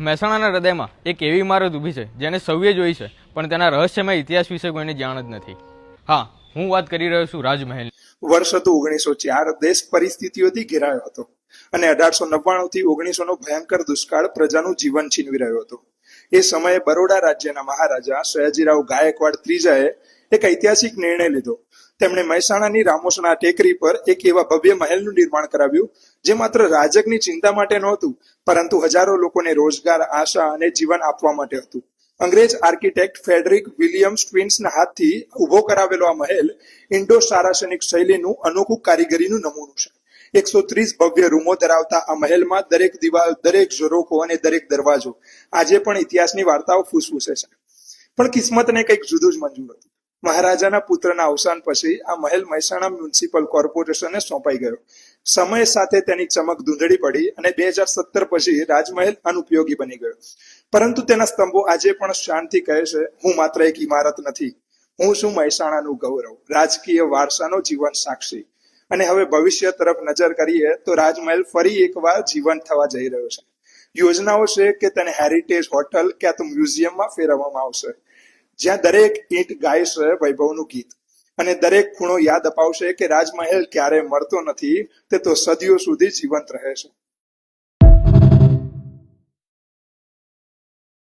મહેસાણાના હૃદયમાં એક એવી ઇમારત ઊભી છે, જેને સૌએ જોઈ છે, પણ તેના રહસ્યમય ઇતિહાસ વિશે કોઈને જાણ જ નથી. હા, હું વાત કરી રહ્યો છું રાજમહેલ. વર્ષ હતું ઓગણીસો ચાર, દેશ પરિસ્થિતિઓથી ઘેરાયો હતો. અને અઢારસો નવ્વાણું થી ઓગણીસો નો ભયંકર દુષ્કાળ પ્રજાનું જીવન છીનવી રહ્યો હતો. એ સમયે બરોડા રાજ્યના મહારાજા સયાજીરાવ ગાયકવાડ ત્રીજાએ એક ઐતિહાસિક નિર્ણય લીધો. તેમણે મહેસાણાની રામોસણા ટેકરી પર એક એવા ભવ્ય મહેલનું નિર્માણ કરાવ્યું, જે માત્ર રાજકની ચિંતા માટે નહોતું, પરંતુ હજારો લોકોને રોજગાર, આશા અને જીવન આપવા માટે હતું. અંગ્રેજ આર્કિટેક્ટ ફેડરિક વિલિયમ સ્ટ્વિન્સના હાથથી ઊભો કરાવેલો આ મહેલ ઇન્ડો સારાસનિક શૈલીનું અનોખું કારીગરીનું નમૂનું છે. એકસો ત્રીસ ભવ્ય રૂમો ધરાવતા આ મહેલમાં દરેક દિવાલ, દરેક ઝરોખો અને દરેક દરવાજો આજે પણ ઇતિહાસની વાર્તાઓ ફૂસફૂસે છે. પણ કિસ્મતને કંઈક જુદું જ મંજૂર હતું. મહારાજાના પુત્રના અવસાન પછી આ મહેલ મહેસાણા મ્યુનિસિપલ કોર્પોરેશનને સોંપાઈ ગયો. સમય સાથે તેની ચમક ધૂંધળી પડી અને બે હજાર સત્તર પછી રાજમહેલ અનુપયોગી બની ગયો. પરંતુ તેના સ્તંભો આજે પણ શાંતિ કહે છે, હું માત્ર એક ઇમારત નથી. હું છું મહેસાણાનું ગૌરવ, રાજકીય વારસાનો જીવન સાક્ષી. અને હવે ભવિષ્ય તરફ નજર કરીએ તો રાજમહેલ ફરી એકવાર જીવંત થવા જઈ રહ્યો છે. યોજનાઓ છે કે તેને હેરિટેજ હોટલ ક્યાં તો મ્યુઝિયમમાં ફેરવવામાં આવશે. જ્યાં દરેક ઈંટ છે વૈભવનું ગીત. અને દરેક ખૂણો યાદ અપાવશે કે રાજમહેલ ક્યારે મળતો નથી, તે તો સદીઓ સુધી જીવંત રહે છે